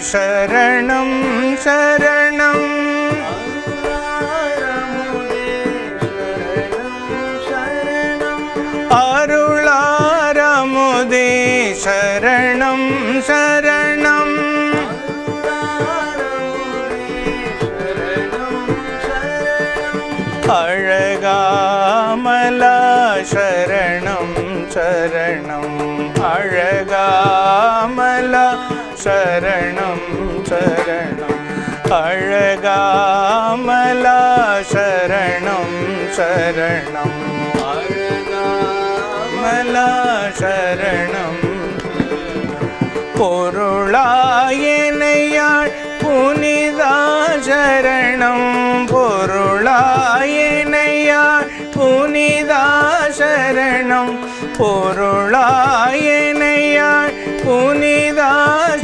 சரணம் சரணம் சரணம் சரணம். அழகாமலா சரணம் சரணம். அழகாமலா சரணம். பொருளாயனையாள் புனிதா சரணம். பொருளாயனையாள் புனிதா சரணம். பொருளாயனையாள் புனிதா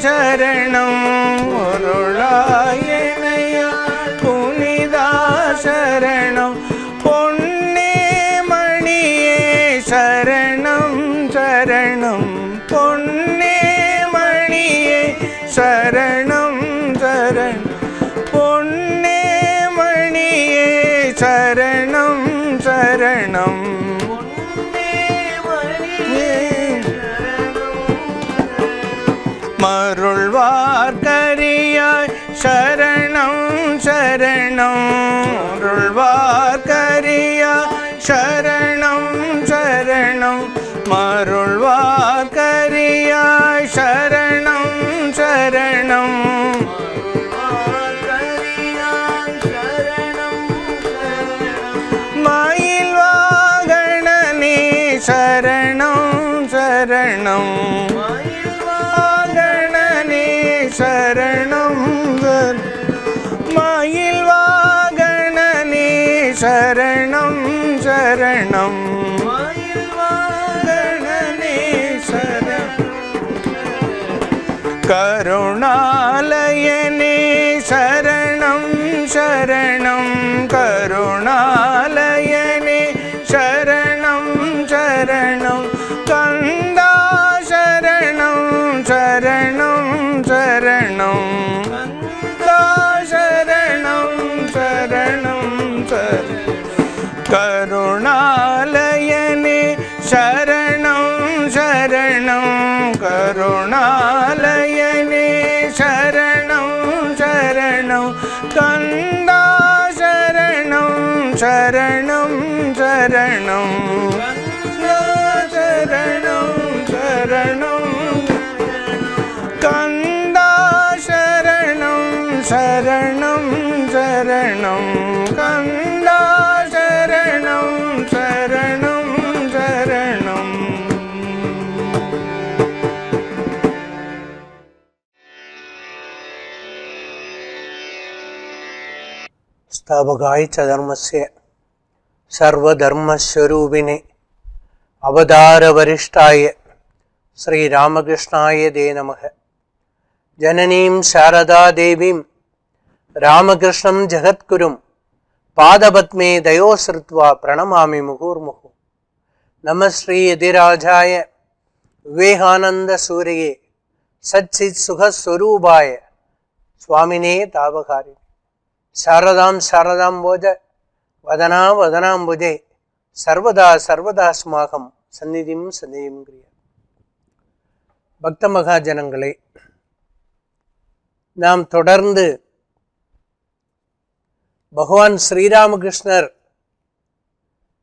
சரணம். பொருளாயனையாள் புனிதா சரணம். பொன்னே மணியே சரணம் சரணம். பொன்னே மணியே சரணம். சரணம் சரணம் அருள்வார். கருணாலயனே சரணம் சரணம் கருணாலயனே சரணம் சரணம். तावकाय च धर्मस्य सर्वधर्मस्वरूपिणे अवतारवरिष्ठाय श्रीरामकृष्णाय दे नमः जननीं शारदादेवीं रामकृष्णं जगत्कुरुं पादपद्मे दयोसृत्वा प्रणमामि मुकुर्मुहुः नमः श्रीयधिराजाय विवेकानन्दसूर्ये सच्चित्सुखस्वरूपाय स्वामिने तावकारिणे சாரதாம் சாரதாம் போஜ வதனா வதனாம் புஜே. சர்வதா சர்வதாஸ்மாகம் சந்நிதியும் சந்நிதியும் கிரியா. பக்த மகாஜனங்களே நாம் தொடர்ந்து பகவான் ஸ்ரீராமகிருஷ்ணர்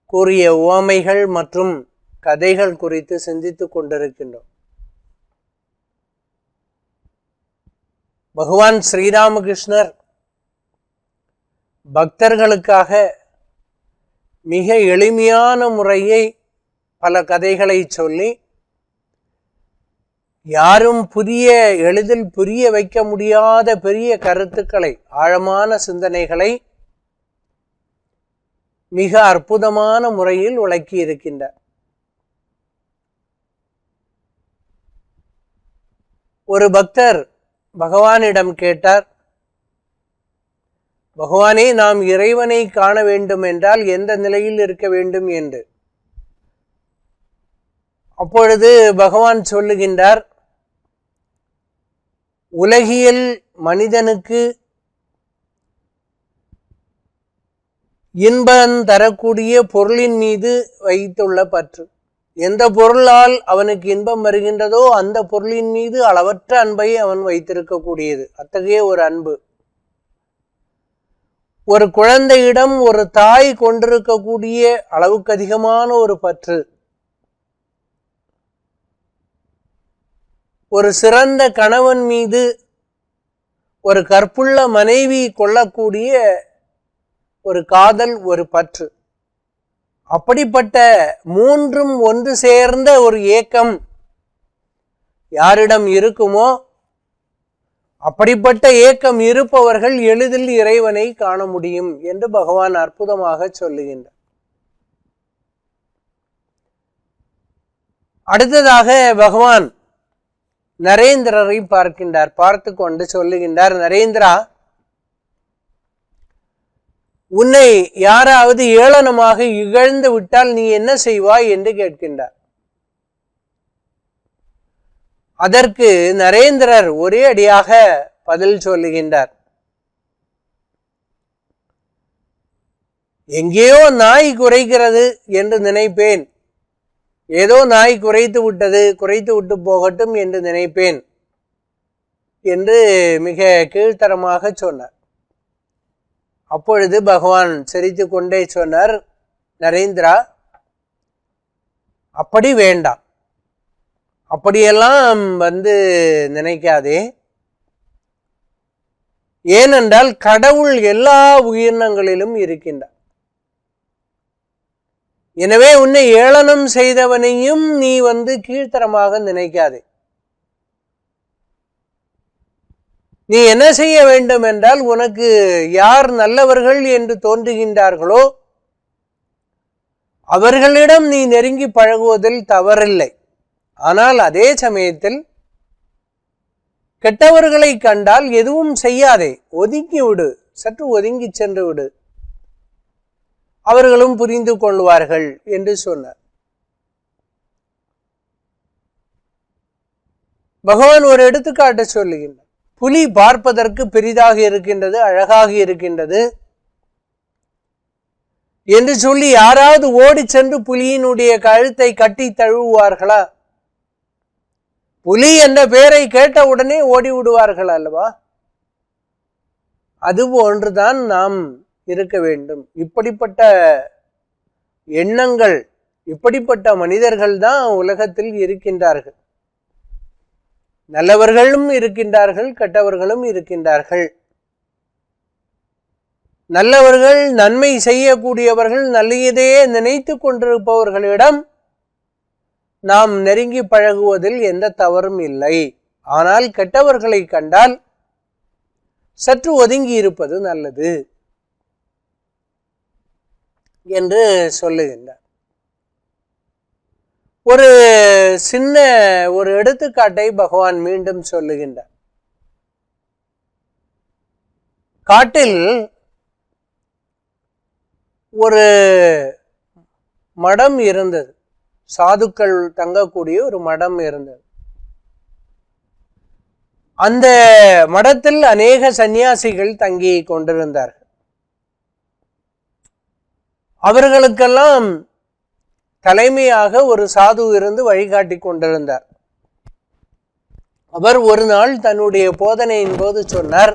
கூறிய உவமைகள் மற்றும் கதைகள் குறித்து சிந்தித்து கொண்டிருக்கின்றோம். பகவான் ஸ்ரீராமகிருஷ்ணர் பக்தர்களுக்காக மிக எளிமையான முறையை பல கதைகளை சொல்லி யாரும் புதிய எளிதில் புரிய வைக்க முடியாத பெரிய கருத்துக்களை ஆழமான சிந்தனைகளை மிக அற்புதமான முறையில் விளக்கி இருக்கின்றார். ஒரு பக்தர் பகவானிடம் கேட்டார் பகவானே நாம் இறைவனை காண வேண்டும் என்றால் எந்த நிலையில் இருக்க வேண்டும் என்று. அப்பொழுது பகவான் சொல்லுகின்றார் உலகியல் மனிதனுக்கு இன்பம் தரக்கூடிய பொருளின் மீது வைத்துள்ள பற்று. எந்த பொருளால் அவனுக்கு இன்பம் வருகின்றதோ அந்த பொருளின் மீது அளவற்ற அன்பை அவன் வைத்திருக்கக்கூடியது. அத்தகைய ஒரு அன்பு. ஒரு குழந்தையிடம் ஒரு தாய் கொண்டிருக்கக்கூடிய அளவுக்கு அதிகமான ஒரு பற்று. ஒரு சிறந்த கணவன் மீது ஒரு கற்புள்ள மனைவி கொள்ளக்கூடிய ஒரு காதல் ஒரு பற்று. அப்படிப்பட்ட மூன்றும் ஒன்று சேர்ந்த ஒரு ஏக்கம் யாரிடம் இருக்குமோ அப்படிப்பட்ட ஏக்கம் இருப்பவர்கள் எளிதில் இறைவனை காண முடியும் என்று பகவான் அற்புதமாக சொல்லுகின்றார். அடுத்ததாக பகவான் நரேந்திரரை பார்க்கின்றார் பார்த்து கொண்டு சொல்லுகின்றார் நரேந்திரா உன்னை யாராவது ஏளனமாக இகழ்ந்து விட்டால் நீ என்ன செய்வாய்? என்று கேட்கின்றார். அதற்கு நரேந்திரர் ஒரே அடியாக பதில் சொல்லுகின்றார். எங்கேயோ நாய் குறைக்கிறது என்று நினைப்பேன். ஏதோ நாய் குறைத்து விட்டது குறைத்து விட்டு போகட்டும் என்று நினைப்பேன் என்று மிக கீழ்த்தரமாக சொன்னார். அப்பொழுது பகவான் சிரித்து கொண்டே சொன்னார் நரேந்திரா அப்படி வேண்டாம். அப்படியெல்லாம் வந்து நினைக்காதே. ஏனென்றால் கடவுள் எல்லா உயிரினங்களிலும் இருக்கின்றார். எனவே உன்னை ஏளனம் செய்தவனையும் நீ வந்து கீழ்த்தரமாக நினைக்காதே. நீ என்ன செய்ய வேண்டும் என்றால் உனக்கு யார் நல்லவர்கள் என்று தோன்றுகின்றார்களோ அவர்களிடம் நீ நெருங்கி பழகுவதில் தவறில்லை. ஆனால் அதே சமயத்தில் கெட்டவர்களை கண்டால் எதுவும் செய்யாதே. ஒதுங்கி விடு. சற்று ஒதுங்கி சென்று விடு. அவர்களும் புரிந்து கொள்வார்கள் என்று சொன்னார். பகவான் ஒரு எடுத்துக்காட்டு சொல்லுகின்றார். புலி பார்ப்பதற்கு பெரிதாக இருக்கின்றது அழகாக இருக்கின்றது என்று சொல்லி யாராவது ஓடி சென்று புலியினுடைய கழுத்தை கட்டி தழுவுவார்களா? புலி என்ற பெயரை கேட்ட உடனே ஓடி விடுவார்கள் அல்லவா? அதுபோன்றுதான் நாம் இருக்க வேண்டும். இப்படிப்பட்ட எண்ணங்கள் இப்படிப்பட்ட மனிதர்கள் தான் உலகத்தில் இருக்கின்றார்கள். நல்லவர்களும் இருக்கின்றார்கள் கெட்டவர்களும் இருக்கின்றார்கள். நல்லவர்கள் நன்மை செய்யக்கூடியவர்கள் நல்லதையே நினைத்து கொண்டிருப்பவர்களிடம் நாம் நெருங்கி பழகுவதில் எந்த தவறும் இல்லை. ஆனால் கெட்டவர்களை கண்டால் சற்று ஒதுங்கி இருப்பது நல்லது என்று சொல்லுகின்றார். ஒரு சின்ன ஒரு எடுத்துக்காட்டை பகவான் மீண்டும் சொல்லுகின்றார். காட்டில் ஒரு மடம் இருந்தது. சாதுக்கள் தங்கக்கூடிய ஒரு மடம் இருந்தது. அந்த மடத்தில் அநேக சந்நியாசிகள் தங்கி கொண்டிருந்தார்கள். அவர்களுக்கெல்லாம் தலைமையாக ஒரு சாது இருந்து வழிகாட்டி கொண்டிருந்தார். அவர் ஒரு நாள் தன்னுடைய போதனையின் போது சொன்னார்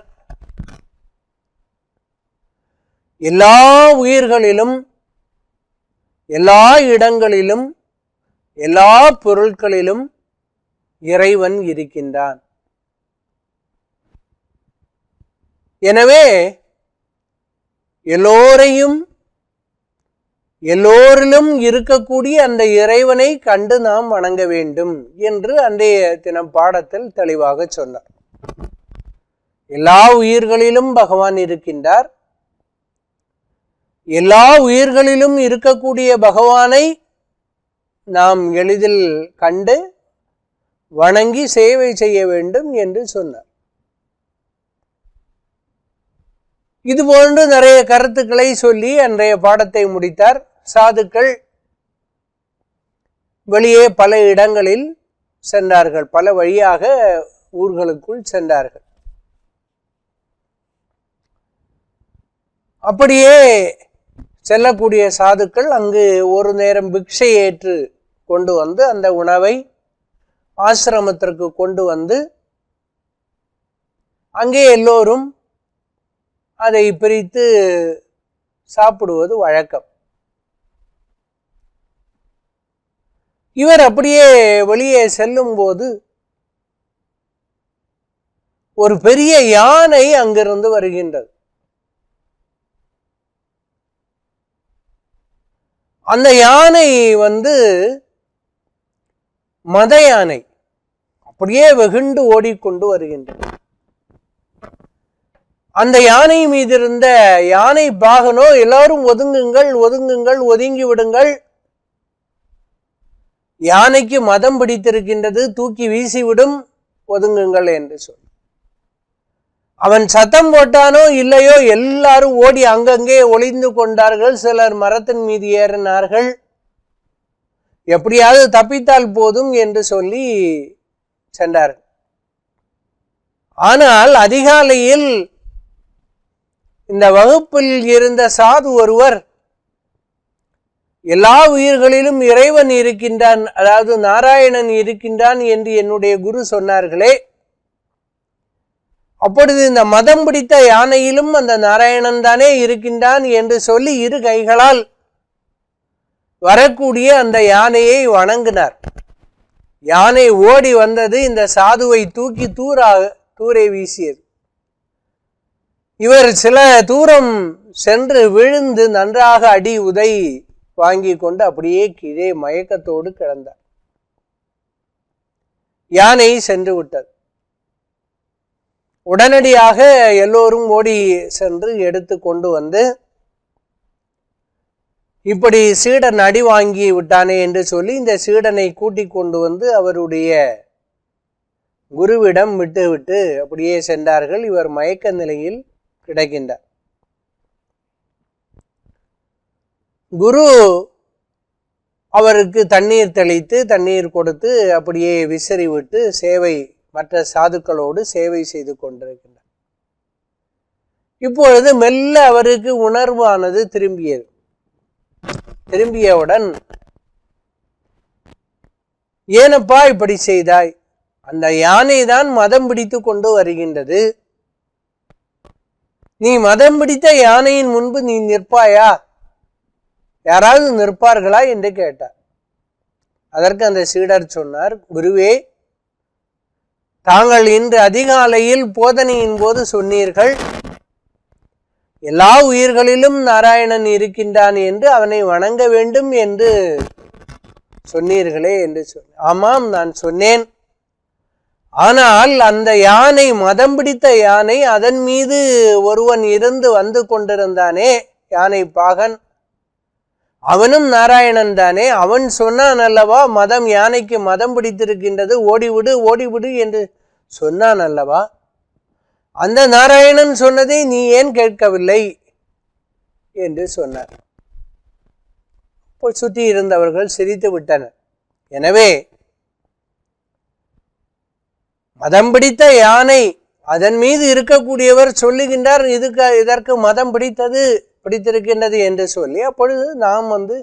எல்லா உயிர்களிலும் எல்லா இடங்களிலும் எல்லா பொருட்களிலும் இறைவன் இருக்கின்றான். எனவே எல்லோரையும் எல்லோரிலும் இருக்கக்கூடிய அந்த இறைவனை கண்டு நாம் வணங்க வேண்டும் என்று அன்றைய தினம் பாடத்தில் தெளிவாக சொன்னார். எல்லா உயிர்களிலும் பகவான் இருக்கின்றார். எல்லா உயிர்களிலும் இருக்கக்கூடிய பகவானை நாம் எளிதில் கண்டு வணங்கி சேவை செய்ய வேண்டும் என்று சொன்னார். இது போன்று நிறைய கருத்துக்களை சொல்லி அன்றைய பாடத்தை முடித்தார். சாதுக்கள் வெளியே பல இடங்களில் சென்றார்கள். பல வழியாக ஊர்களுக்குள் சென்றார்கள். அப்படியே செல்லக்கூடிய சாதுக்கள் அங்கு ஒரு நேரம் பிக்ஷை ஏற்று கொண்டு வந்து அந்த உணவை ஆசிரமத்திற்கு கொண்டு வந்து அங்கே எல்லோரும் அதை பிரித்து சாப்பிடுவது வழக்கம். இவர் அப்படியே வெளியே செல்லும்போது ஒரு பெரிய யானை அங்கிருந்து வருகின்றது. அந்த யானை வந்து மத யானை அப்படியே வெகுண்டு ஓடிக்கொண்டு வருகின்றது அந்த யானை மீது இருந்த யானை பாகனோ எல்லாரும் ஒதுங்குங்கள் ஒதுங்குங்கள் ஒதுங்கி விடுங்கள். யானைக்கு மதம் பிடித்திருக்கின்றது தூக்கி வீசிவிடும் ஒதுங்குங்கள் என்று சொல். அவன் சத்தம் போட்டானோ இல்லையோ எல்லாரும் ஓடி அங்கங்கே ஒளிந்து கொண்டார்கள். சிலர் மரத்தின் மீது ஏறினார்கள். எப்படியாவது தப்பித்தால் போதும் என்று சொல்லி சென்றார். ஆனால் அதிகாலையில் இந்த வகுப்பில் இருந்த சாது ஒருவர் எல்லா உயிர்களிலும் இறைவன் இருக்கின்றான் அதாவது நாராயணன் இருக்கின்றான் என்று என்னுடைய குரு சொன்னார்களே. அப்பொழுது இந்த மதம் பிடித்த யானையிலும் அந்த நாராயணன் தானே இருக்கின்றான் என்று சொல்லி இரு கைகளால் வரக்கூடிய அந்த யானையை வணங்கினார். யானை ஓடி வந்தது இந்த சாதுவை தூக்கி தூரா தூரை வீசியது. இவர் சில தூரம் சென்று விழுந்து நன்றாக அடி உதை வாங்கி கொண்டு அப்படியே கீழே மயக்கத்தோடு கிடந்தார். யானை சென்று விட்டது. உடனடியாக எல்லோரும் ஓடி சென்று எடுத்து கொண்டு வந்து இப்படி சீடன் அடி வாங்கி விட்டானே என்று சொல்லி இந்த சீடனை கூட்டிக் கொண்டு வந்து அவருடைய குருவிடம் விட்டுவிட்டு அப்படியே சென்றார்கள். இவர் மயக்க நிலையில் கிடக்கின்றார். குரு அவருக்கு தண்ணீர் தெளித்து தண்ணீர் கொடுத்து அப்படியே விசிறி விட்டு சேவை மற்ற சாதுக்களோடு சேவை செய்து கொண்டிருக்கின்றார். இப்பொழுது மெல்ல அவருக்கு உணர்வானது திரும்பியது. திரும்பியவுடன் ஏனப்பா இப்படி செய்தாய்? அந்த யானை தான் மதம் பிடித்து கொண்டு வருகின்றது. நீ மதம் பிடித்த யானையின் முன்பு நீ நிற்பாயா? யாராவது நிற்பார்களா? என்று கேட்டார். அதற்கு அந்த சீடர் சொன்னார் குருவே தாங்கள் இன்று அதிகாலையில் போதனையின் போது சொன்னீர்கள் எல்லா உயிர்களிலும் நாராயணன் இருக்கின்றான் என்று அவனை வணங்க வேண்டும் என்று சொன்னீர்களே என்று சொ ஆமாம் நான் சொன்னேன். ஆனால் அந்த யானை மதம் பிடித்த யானை அதன் மீது ஒருவன் இருந்து வந்து கொண்டிருந்தானே யானை பாகன். அவனும் நாராயணன் தானே. அவன் சொன்னான் அல்லவா மதம் யானைக்கு மதம் பிடித்திருக்கின்றது ஓடிவிடு ஓடிவிடு என்று சொன்னான் அல்லவா? அந்த நாராயணன் சொன்னதை நீ ஏன் கேட்கவில்லை? என்று சொன்னார். சுற்றி இருந்தவர்கள் சிரித்து விட்டனர். எனவே மதம் பிடித்த யானை அதன் மீது இருக்கக்கூடியவர் சொல்லுகின்றார் இதுக்கு இதற்கு மதம் பிடித்தது பிடித்திருக்கின்றது என்று சொல்லி அப்பொழுது நாம் வந்து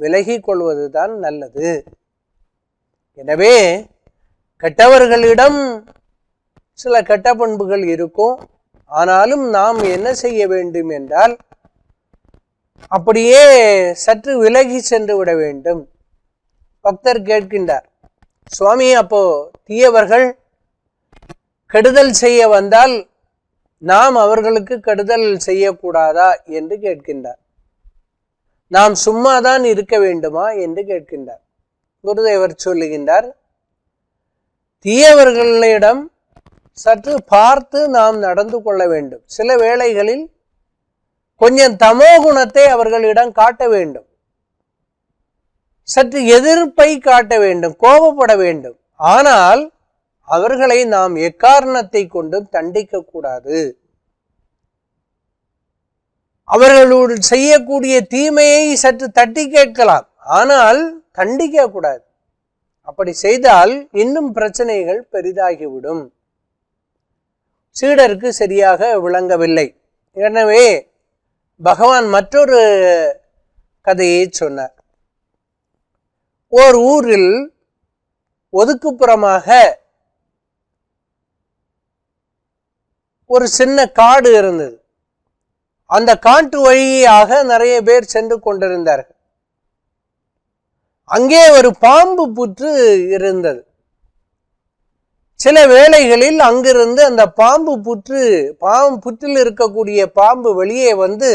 விலகி கொள்வது தான் நல்லது. எனவே கெட்டவர்களிடம் சில கெட்ட பண்புகள் இருக்கும். ஆனாலும் நாம் என்ன செய்ய வேண்டும் என்றால் அப்படியே சற்று விலகி சென்று விட வேண்டும். பக்தர் கேட்கின்றார் சுவாமி அப்போ தீயவர்கள் கெடுதல் செய்ய வந்தால் நாம் அவர்களுக்கு கெடுதல் செய்யக்கூடாதா? என்று கேட்கின்றார். நாம் சும்மாதான் இருக்க வேண்டுமா? என்று கேட்கின்றார். குருதேவர் சொல்லுகின்றார் தீயவர்களிடம் சற்று பார்த்து நாம் நடந்து கொள்ள வேண்டும். சில வேளைகளில் கொஞ்சம் தமோ குணத்தை அவர்களிடம் காட்ட வேண்டும். சற்று எதிர்ப்பை காட்ட வேண்டும் கோபப்பட வேண்டும். ஆனால் அவர்களை நாம் எக்காரணத்தை கொண்டும் தண்டிக்க கூடாது. அவர்களோடு செய்யக்கூடிய தீமையை சற்று தட்டி கேட்கலாம். ஆனால் தண்டிக்க கூடாது. அப்படி செய்தால் இன்னும் பிரச்சனைகள் பெரிதாகிவிடும். சீடருக்கு சரியாக விளங்கவில்லை. எனவே பகவான் மற்றொரு கதையை சொன்னார். ஓர் ஊரில் ஒதுக்குப்புறமாக ஒரு சின்ன காடு இருந்தது. அந்த காட்டு வழியாக நிறைய பேர் சென்று கொண்டிருந்தார்கள். அங்கே ஒரு பாம்பு புற்று இருந்தது. சில வேளைகளில் அங்கிருந்து அந்த பாம்பு புற்று பாம்பு புற்றில் இருக்கக்கூடிய பாம்பு வெளியே வந்து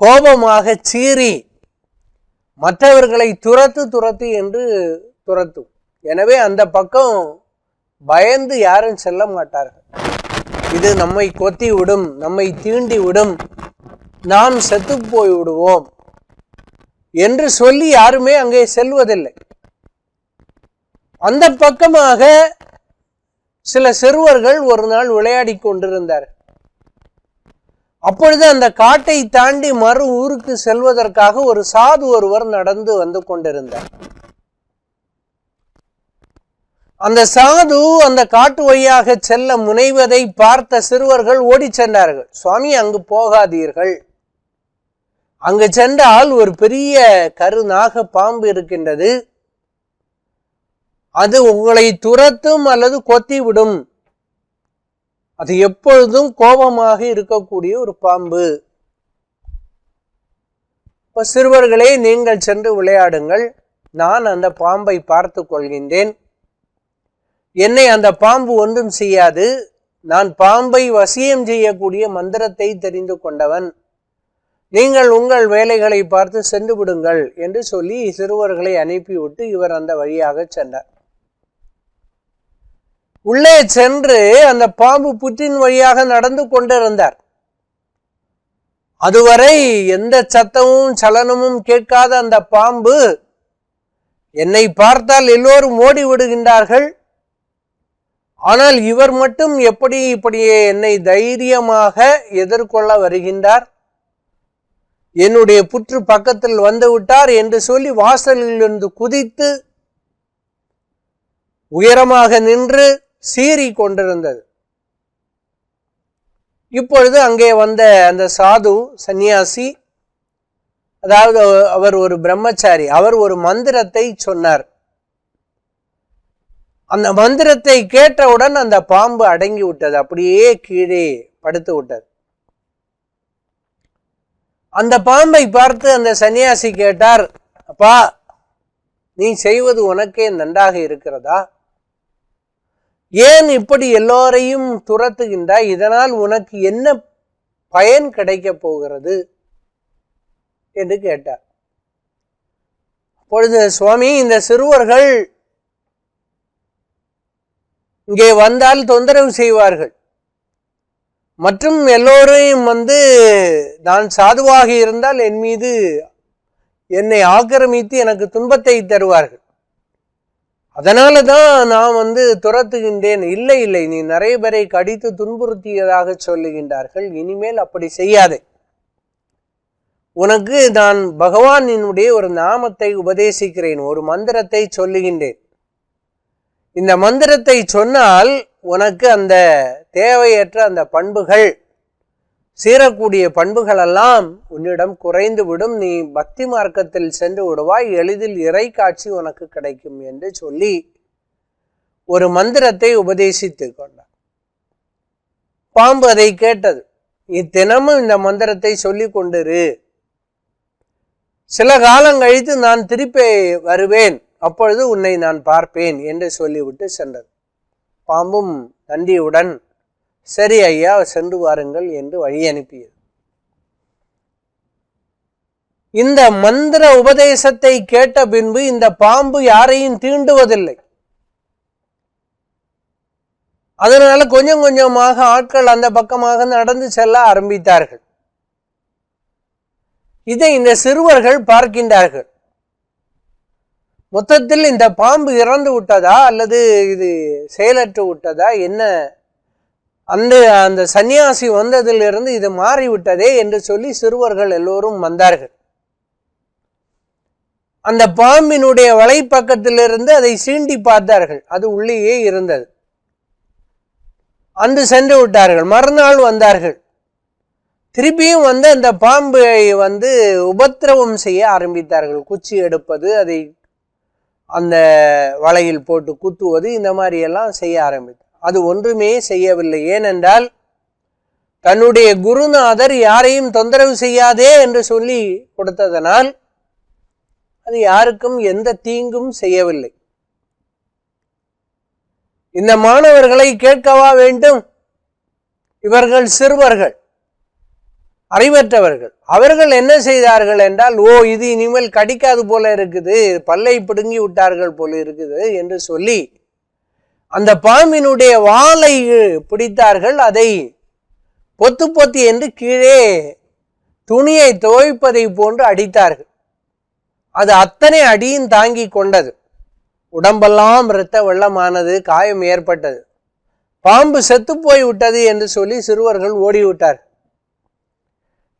கோபமாக சீறி மற்றவர்களை துரத்து துரத்து என்று துரத்தும். எனவே அந்த பக்கம் பயந்து யாரும் செல்ல மாட்டார்கள். இது நம்மை கொத்தி விடும் நம்மை தீண்டி விடும் நாம் செத்து போய் விடுவோம் என்று சொல்லி யாருமே அங்கே செல்வதில்லை. அந்த பக்கமாக சில சிறுவர்கள் ஒரு நாள் விளையாடி கொண்டிருந்தார். அப்பொழுது அந்த காட்டை தாண்டி மறு ஊருக்கு செல்வதற்காக ஒரு சாது ஒருவர் நடந்து வந்து கொண்டிருந்தார். அந்த சாது அந்த காட்டு வழியாக செல்ல முனைவதை பார்த்த சிறுவர்கள் ஓடிச் சென்றார்கள். சுவாமி அங்கு போகாதீர்கள். அங்கு சென்றால் ஒரு பெரிய கருநாக பாம்பு இருக்கின்றது. அது உங்களை துரத்தும் அல்லது கொத்தி விடும் அது எப்பொழுதும் கோபமாக இருக்கக்கூடிய ஒரு பாம்பு. இப்போ சிறுவர்களே நீங்கள் சென்று விளையாடுங்கள். நான் அந்த பாம்பை பார்த்து கொள்கின்றேன். என்னை அந்த பாம்பு ஒன்றும் செய்யாது. நான் பாம்பை வசியம் செய்யக்கூடிய மந்திரத்தை தெரிந்து கொண்டவன். நீங்கள் உங்கள் வேலைகளை பார்த்து சென்று விடுங்கள் என்று சொல்லி சிறுவர்களை அனுப்பிவிட்டு இவர் அந்த வழியாக சென்றார். உள்ளே சென்று அந்த பாம்பு புற்றின் வழியாக நடந்து கொண்டிருந்தார். அதுவரை எந்த சத்தமும் சலனமும் கேட்காத அந்த பாம்பு என்னை பார்த்தால் எல்லோரும் ஓடி விடுகின்றார்கள். ஆனால் இவர் மட்டும் எப்படி இப்படியே என்னை தைரியமாக எதிர்கொள்ள வருகின்றார்? என்னுடைய புற்று பக்கத்தில் வந்துவிட்டார் என்று சொல்லி வாசலிலிருந்து குதித்து உயரமாக நின்று சீறி கொண்டிருந்தது இப்பொழுது அங்கே வந்த அந்த சாது சந்நியாசி அதாவது அவர் ஒரு பிரம்மச்சாரி அவர் ஒரு மந்திரத்தை சொன்னார். அந்த மந்திரத்தை கேட்டவுடன் அந்த பாம்பு அடங்கி விட்டது அப்படியே கீழே படுத்து விட்டது. அந்த பாம்பை பார்த்து அந்த சன்னியாசி கேட்டார் அப்பா நீ செய்வது உனக்கே நன்றாக இருக்கிறதா? ஏன் இப்படி எல்லோரையும் துரத்துகின்றாய்? இதனால் உனக்கு என்ன பயன் கிடைக்க போகிறது? என்று கேட்டார். அப்பொழுது சுவாமி இந்த சிறுவர்கள் இங்கே வந்தால் தொந்தரவு செய்வார்கள். மற்றும் எல்லோரையும் வந்து நான் சாதுவாக இருந்தால் என் மீது என்னை ஆக்கிரமித்து எனக்கு துன்பத்தை தருவார்கள். அதனால தான் நான் வந்து துரத்துகின்றேன். இல்லை இல்லை நீ நிறைய பேரை கடித்து துன்புறுத்தியதாக சொல்லுகின்றார்கள். இனிமேல் அப்படி செய்யாதே. உனக்கு நான் பகவானினுடைய ஒரு நாமத்தை உபதேசிக்கிறேன். ஒரு மந்திரத்தை சொல்லுகின்றேன். இந்த மந்திரத்தை சொன்னால் உனக்கு அந்த தேவையற்ற அந்த பண்புகள் சீரக்கூடிய பண்புகளெல்லாம் உன்னிடம் குறைந்து விடும் நீ பக்தி மார்க்கத்தில் சென்று விடுவாய். எளிதில் இறை காட்சி உனக்கு கிடைக்கும் என்று சொல்லி ஒரு மந்திரத்தை உபதேசித்து கொண்டார். பாம்பு அதை கேட்டது. நீ தினமும் இந்த மந்திரத்தை சொல்லி கொண்டிரு. சில காலம் கழித்து நான் திருப்பி வருவேன். அப்பொழுது உன்னை நான் பார்ப்பேன் என்று சொல்லிவிட்டு சென்றது. பாம்பும் நன்றியுடன் சரி ஐயா சென்று வாருங்கள் என்று வழி அனுப்பியது. இந்த மந்திர உபதேசத்தை கேட்ட பின்பு இந்த பாம்பு யாரையும் தீண்டுவதில்லை. அதனால கொஞ்சம் கொஞ்சமாக ஆட்கள் அந்த பக்கமாக நடந்து செல்ல ஆரம்பித்தார்கள். இதை இந்த சிறுவர்கள் பார்க்கின்றார்கள். மொத்தத்தில் இந்த பாம்பு இறந்து விட்டதா அல்லது இது செயலற்று விட்டதா? என்ன அந்த அந்த சன்னியாசி வந்ததிலிருந்து இது மாறிவிட்டதே என்று சொல்லி சிறுவர்கள் எல்லோரும் வந்தார்கள். அந்த பாம்பினுடைய வலைப்பக்கத்திலிருந்து அதை சீண்டி பார்த்தார்கள். அது உள்ளேயே இருந்தது. அன்று சென்று விட்டார்கள். மறுநாள் வந்தார்கள். திருப்பியும் வந்து அந்த பாம்பை வந்து உபத்திரவம் செய்ய ஆரம்பித்தார்கள். குச்சி எடுப்பது அதை அந்த வலையில் போட்டு குத்துவது இந்த மாதிரியெல்லாம் செய்ய ஆரம்பித்தார் அது ஒன்றுமே செய்யவில்லை. ஏனென்றால் தன்னுடைய குருநாதர் யாரையும் தொந்தரவு செய்யாதே என்று சொல்லி கொடுத்ததனால் அது யாருக்கும் எந்த தீங்கும் செய்யவில்லை. இந்த மாணவர்களை கேட்கவா வேண்டும்? இவர்கள் சிறுவர்கள் அறிவற்றவர்கள். அவர்கள் என்ன செய்தார்கள் என்றால் ஓ இது இனிமேல் கடிக்காது போல இருக்குது பல்லை பிடுங்கி விட்டார்கள் போல இருக்குது என்று சொல்லி அந்த பாம்பினுடைய வாலை பிடித்தார்கள். அதை பொத்து பொத்தி என்று கீழே துணியை துவைப்பதை போன்று அடித்தார்கள். அது அத்தனை அடியும் தாங்கி கொண்டது. உடம்பெல்லாம் இரத்த வெள்ளமானது காயம் ஏற்பட்டது. பாம்பு செத்து போய் விட்டது என்று சொல்லி சிறுவர்கள் ஓடிவிட்டார்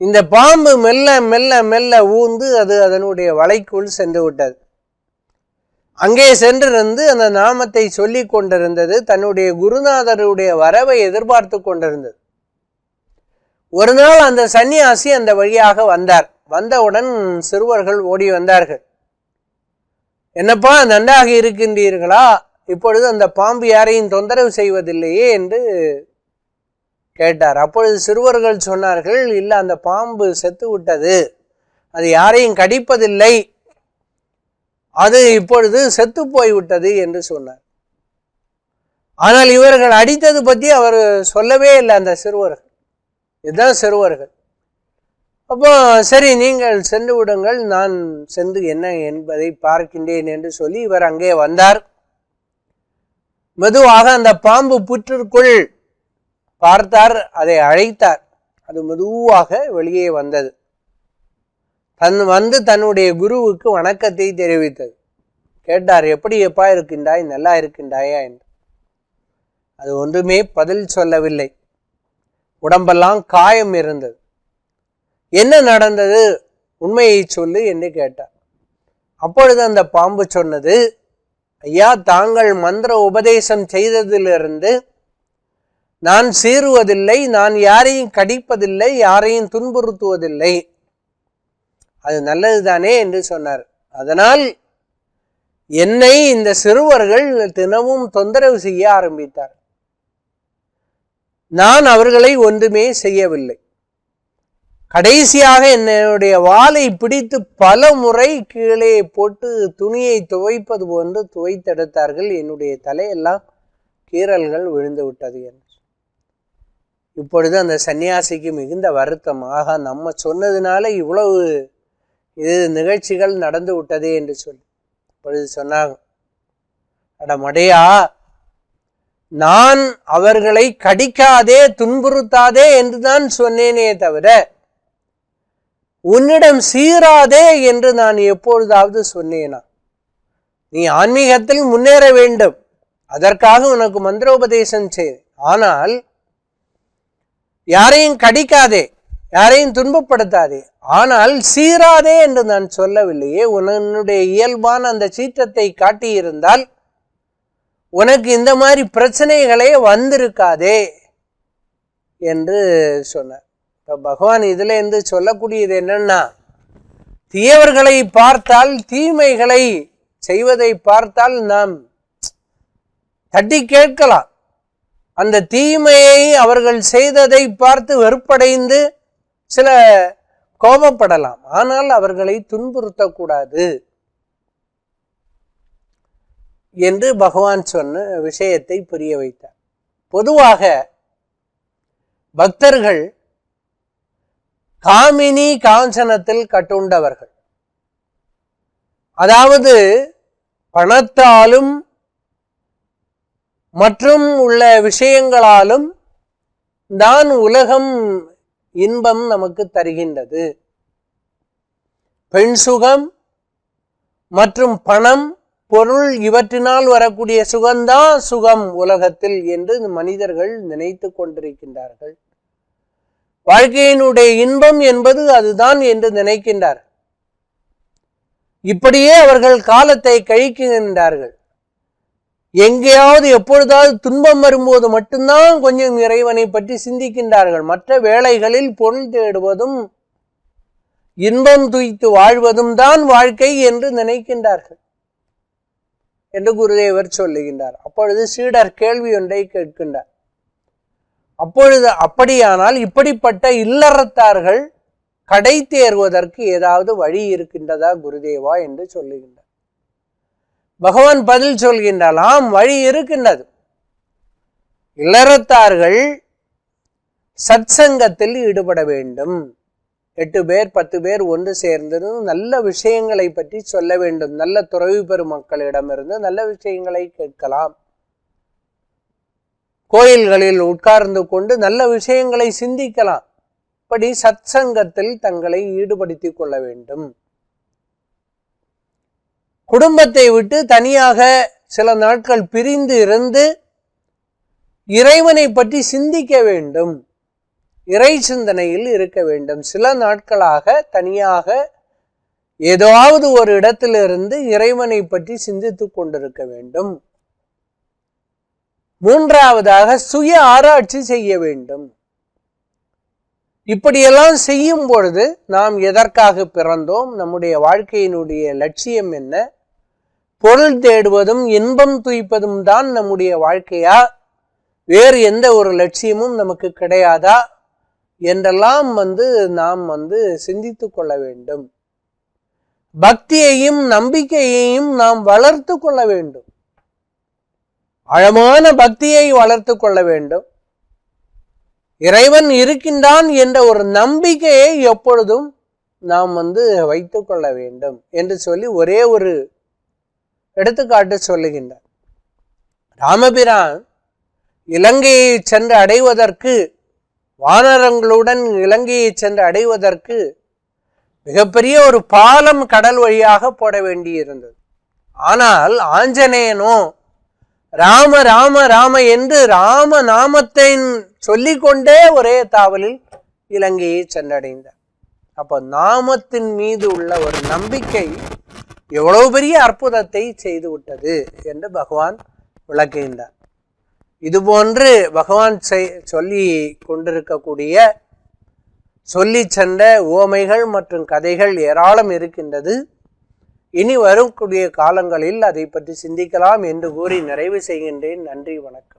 இந்த பாம்பு மெல்ல மெல்ல மெல்ல ஊந்து அது அதனுடைய வலைக்குள் சென்று விட்டது அங்கே சென்றிருந்து அந்த நாமத்தை சொல்லி கொண்டிருந்தது தன்னுடைய குருநாதருடைய வரவை எதிர்பார்த்து கொண்டிருந்தது. ஒரு நாள் அந்த சன்னியாசி அந்த வழியாக வந்தார். வந்தவுடன் சிறுவர்கள் ஓடி வந்தார்கள். என்னப்பா நன்றாக இருக்கின்றீர்களா? இப்பொழுது அந்த பாம்பு யாரையும் தொந்தரவு செய்வதில்லையே என்று கேட்டார். அப்பொழுது சிறுவர்கள் சொன்னார்கள் இல்லை அந்த பாம்பு செத்து விட்டது அது யாரையும் கடிப்பதில்லை. அது இப்பொழுது செத்து போய்விட்டது என்று சொன்னார். ஆனால் இவர்கள் அடித்தது பற்றி அவர் சொல்லவே இல்லை அந்த சிறுவர்கள். இதுதான் சிறுவர்கள். அப்போ சரி நீங்கள் சென்று விடுங்கள் நான் சென்று என்ன என்பதை பார்க்கின்றேன் என்று சொல்லி இவர் அங்கே வந்தார். மெதுவாக அந்த பாம்பு புற்றிற்குள் பார்த்தார் அதை அழைத்தார். அது மெதுவாக வெளியே வந்தது. தன் வந்து தன்னுடைய குருவுக்கு வணக்கத்தை தெரிவித்தது. கேட்டார் எப்படி எப்பா இருக்கின்றாய்? நல்லா இருக்கின்றாயா? என்று. அது ஒன்றுமே பதில் சொல்லவில்லை. உடம்பெல்லாம் காயம் இருந்தது. என்ன நடந்தது? உண்மையை சொல்லு என்று கேட்டார். அப்பொழுது அந்த பாம்பு சொன்னது ஐயா தாங்கள் மந்திர உபதேசம் செய்ததிலிருந்து நான் சீறுவதில்லை நான் யாரையும் கடிப்பதில்லை யாரையும் துன்புறுத்துவதில்லை. அது நல்லது தானே என்று சொன்னார். அதனால் என்னை இந்த சிறுவர்கள் தினமும் தொந்தரவு செய்ய ஆரம்பித்தார். நான் அவர்களை ஒன்றுமே செய்யவில்லை. கடைசியாக என்னுடைய வாளை பிடித்து பல முறை கீழே போட்டு துணியை துவைப்பது போன்று துவைத்தெடுத்தார்கள். என்னுடைய தலையெல்லாம் கீறல்கள் விழுந்து விட்டது என்று. இப்பொழுது அந்த சன்னியாசிக்கு மிகுந்த வருத்தம். ஆகா நம்ம சொன்னதுனால இவ்வளவு இது நிகழ்ச்சிகள் நடந்து விட்டதே என்று சொல்லி பொழுது சொன்னாங்க அட மடையா நான் அவர்களை கடிக்காதே துன்புறுத்தாதே என்று தான் சொன்னேனே தவிர உன்னிடம் சீராதே என்று நான் எப்பொழுதாவது சொன்னேனா? நீ ஆன்மீகத்தில் முன்னேற வேண்டும். அதற்காக உனக்கு மந்திரோபதேசம் செய் ஆனால் யாரையும் கடிக்காதே யாரையும் துன்பப்படுத்தாதே. ஆனால் சீராதே என்று நான் சொல்லவில்லையே. உன்னுடைய இயல்பான அந்த சீற்றத்தை காட்டியிருந்தால் உனக்கு இந்த மாதிரி பிரச்சனைகளே வந்திருக்காதே என்று சொன்னார். இப்போ பகவான் இதுலேருந்து சொல்லக்கூடியது என்னன்னா தீயவர்களை பார்த்தால் தீமைகளை செய்வதை பார்த்தால் நாம் தட்டி கேட்கலாம். அந்த தீமையை அவர்கள் செய்ததை பார்த்து வெறுப்படைந்து சில கோபப்படலாம். ஆனால் அவர்களை துன்புறுத்தக்கூடாது என்று பகவான் சொன்ன விஷயத்தை புரிய வைத்தார். பொதுவாக பக்தர்கள் காமினி காஞ்சனத்தில் கட்டுண்டவர்கள். அதாவது பணத்தாலும் மற்றும் உள்ள விஷயங்களாலும் தான் உலகம் இன்பம் நமக்கு தருகின்றது. பெண் சுகம் மற்றும் பணம் பொருள் இவற்றினால் வரக்கூடிய சுகம்தான் சுகம் உலகத்தில் என்று மனிதர்கள் நினைத்து கொண்டிருக்கின்றார்கள். வாழ்க்கையினுடைய இன்பம் என்பது அதுதான் என்று நினைக்கின்றார் இப்படியே அவர்கள் காலத்தை கழிக்கின்றார்கள். எங்கேயாவது எப்பொழுதாவது துன்பம் வரும்போது மட்டும்தான் கொஞ்சம் இறைவனை பற்றி சிந்திக்கின்றார்கள். மற்ற வேளைகளில் பொருள் தேடுவதும் இன்பம் துய்த்து வாழ்வதும் தான் வாழ்க்கை என்று நினைக்கின்றார்கள் என்று குருதேவர் சொல்லுகின்றார். அப்பொழுது சீடர் கேள்வி ஒன்றை கேட்கின்றார். அப்பொழுது அப்படியானால் இப்படிப்பட்ட இல்லறத்தார்கள் கடை தேர்வதற்கு ஏதாவது வழி இருக்கின்றதா குருதேவா என்று சொல்லுகின்றார். பகவான் பதில் சொல்கின்றார் ஆம் வழி இருக்கின்றது. இளறத்தார்கள் சத்சங்கத்தில் ஈடுபட வேண்டும். எட்டு பேர் பத்து பேர் ஒன்று சேர்ந்து நல்ல விஷயங்களை பற்றி சொல்ல வேண்டும். நல்ல துறவி பெறும் மக்களிடமிருந்து நல்ல விஷயங்களை கேட்கலாம். கோயில்களில் உட்கார்ந்து கொண்டு நல்ல விஷயங்களை சிந்திக்கலாம். இப்படி சத்சங்கத்தில் தங்களை ஈடுபடுத்திக் கொள்ள வேண்டும். குடும்பத்தை விட்டு தனியாக சில நாட்கள் பிரிந்து இருந்து இறைவனை பற்றி சிந்திக்க வேண்டும். இறை சிந்தனையில் இருக்க வேண்டும். சில நாட்களாக தனியாக ஏதாவது ஒரு இடத்திலிருந்து இறைவனை பற்றி சிந்தித்து கொண்டிருக்க வேண்டும். மூன்றாவதாக சுய ஆராய்ச்சி செய்ய வேண்டும். இப்படியெல்லாம் செய்யும் பொழுது நாம் எதற்காக பிறந்தோம்? நம்முடைய வாழ்க்கையினுடைய லட்சியம் என்ன? பொருள் தேடுவதும் இன்பம் துய்ப்பதும் தான் நம்முடைய வாழ்க்கையா? வேறு எந்த ஒரு லட்சியமும் நமக்கு கிடையாதா? என்றெல்லாம் வந்து நாம் வந்து சிந்தித்து கொள்ள வேண்டும். பக்தியையும் நம்பிக்கையையும் நாம் வளர்த்து கொள்ள வேண்டும். ஆழமான பக்தியை வளர்த்து கொள்ள வேண்டும். இறைவன் இருக்கின்றான் என்ற ஒரு நம்பிக்கையை எப்பொழுதும் நாம் வந்து வைத்து கொள்ள வேண்டும் என்று சொல்லி ஒரே ஒரு எடுத்துக்காட்டு சொல்லுகின்றார். ராமபிரான் இலங்கையை சென்று அடைவதற்கு வானரங்களுடன் இலங்கையை சென்று அடைவதற்கு மிகப்பெரிய ஒரு பாலம் கடல் வழியாக போட வேண்டியிருந்தது. ஆனால் ஆஞ்சநேயனோ ராம ராம ராம என்று ராம நாமத்தை சொல்லிக்கொண்டே ஒரே தாவலில் இலங்கையை சென்றடைந்தார். அப்போ நாமத்தின் மீது உள்ள ஒரு நம்பிக்கை எவ்வளவு பெரிய அற்புதத்தை செய்து விட்டது என்று பகவான் விளக்குகின்றார். இதுபோன்று பகவான் செய் சொல்லி கொண்டிருக்கக்கூடிய சொல்லி சென்ற ஓமைகள் மற்றும் கதைகள் ஏராளம் இருக்கின்றது. இனி வரக்கூடிய காலங்களில் அதை பற்றி சிந்திக்கலாம் என்று கூறி நிறைவு செய்கின்றேன். நன்றி வணக்கம்.